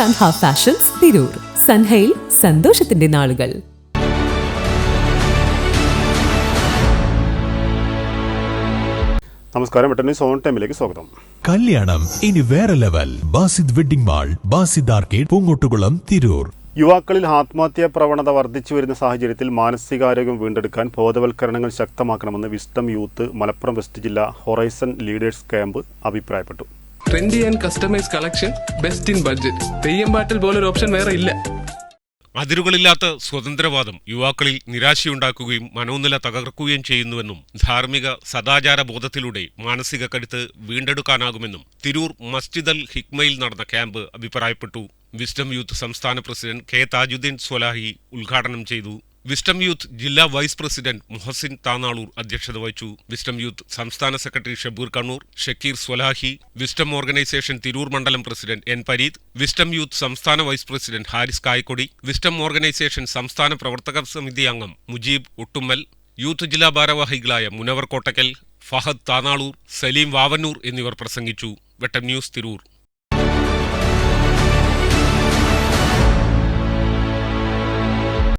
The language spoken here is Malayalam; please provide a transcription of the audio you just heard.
സൻഹ ഫാഷൻസ് തിരൂർ സൻഹയിൽ സന്തോഷത്തിന്റെ നാളുകൾ നമസ്കാരം. വെട്ടന്നി സോൺ ടൈമിലേക്ക് സ്വാഗതം. കല്യാണം. ഇനി വേറെ level. Basid wedding mall Basid arcade Poongottukulam Tirur. യുവാക്കളിൽ ആത്മഹത്യാ പ്രവണത വർദ്ധിച്ചു വരുന്ന സാഹചര്യത്തിൽ മാനസികാരോഗ്യം വീണ്ടെടുക്കാൻ ബോധവൽക്കരണങ്ങൾ ശക്തമാക്കണമെന്ന് വിസ്ഡം യൂത്ത് മലപ്പുറം വെസ്റ്റ് ജില്ലാ ഹൊറൈസൺ ലീഡേഴ്സ് ക്യാമ്പ് അഭിപ്രായപ്പെട്ടു. Trendy and customise collection best in budget Theyyam പാട്ടിൽ പോലൊരു ഓപ്ഷൻ വേറെ ഇല്ല. അതിരുകളില്ലാത്ത സ്വതന്ത്രവാദം യുവാക്കളിൽ നിരാശയുണ്ടാക്കുകയും മനോനില തകർക്കുകയും ചെയ്യുന്നുവെന്നും ധാർമ്മിക സദാചാര ബോധത്തിലൂടെ മാനസിക കരുത്ത് വീണ്ടെടുക്കാനാകുമെന്നും തിരൂർ മസ്ജിദ് അൽ ഹിക്മയിൽ നടന്ന ക്യാമ്പ് അഭിപ്രായപ്പെട്ടു. വിസ്ഡം യൂത്ത് സംസ്ഥാന പ്രസിഡന്റ് കെ താജുദ്ദീൻ സ്വലാഹി ഉദ്ഘാടനം ചെയ്തു. വിസ്ഡം യൂത്ത് ജില്ലാ വൈസ് പ്രസിഡന്റ് മുഹസിൻ താനാളൂർ അധ്യക്ഷത വഹിച്ചു. വിസ്റ്റം യൂത്ത് സംസ്ഥാന secretary Shabeer Kannur Shakir Swalahi wisdom organisation Tirur മണ്ഡലം president N Pareed wisdom youth സംസ്ഥാന vice president Haris Kayakkodi wisdom organisation സംസ്ഥാന പ്രവർത്തക സമിതി അംഗം മുജീബ് ഒട്ടുമ്മൽ യൂത്ത് ജില്ലാ ഭാരവാഹികളായ മുനവർ കോട്ടക്കൽ ഫഹദ് താനാളൂർ സലീം വാവന്നൂർ എന്നിവർ പ്രസംഗിച്ചു. വെട്ടം ന്യൂസ് തിരൂർ.